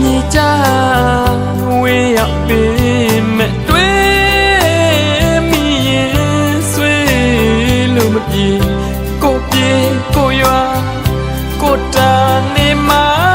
မြေကြဝေးရောက်ပေးမဲ့တွေ့မိရင်ဆွေးလို့မပြေကိုပြေကိုရွာကိုတာနေမှာ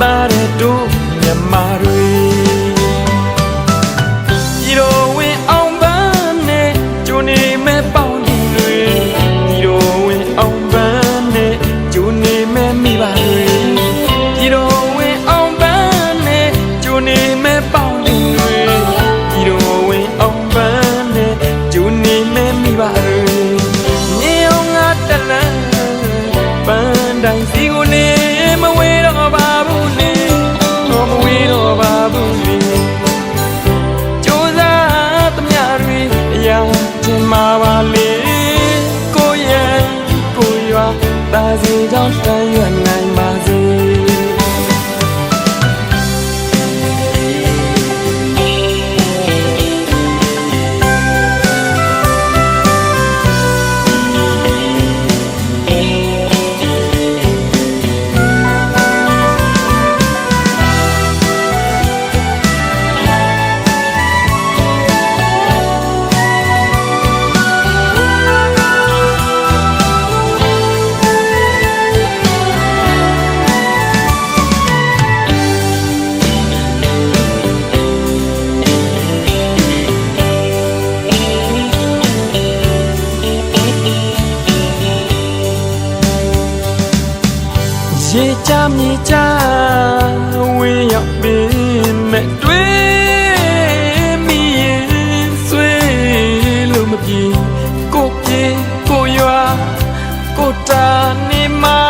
သားတဲ့တို့မြမာတွေ ရေချမြေချဝင်းရောက်ပင်မဲ့တွေ့မိရင်ဆွေလို့မပြေကိုပြေကိုရွာကိုတာနေမှာ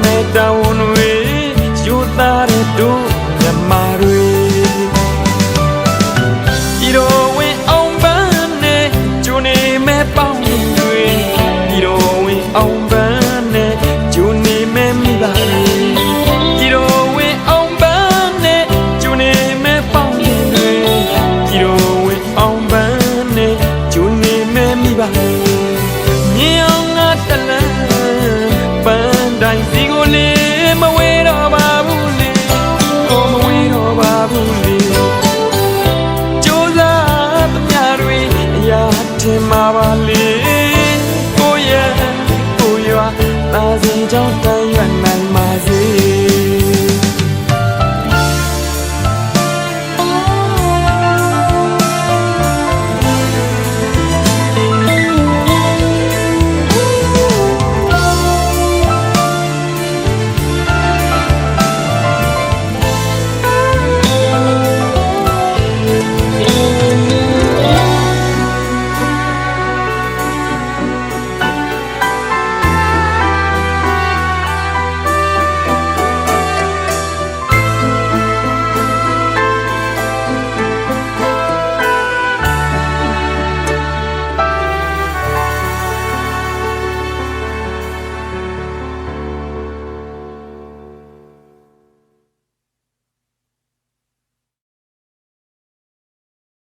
မေတဝန်ဝေယူသားတဲ့တို့မြမာတွေဤတော်ဝင်အောင်ပန်းနဲ့ဂျုန်နေမဲ့ပေါ့ amaba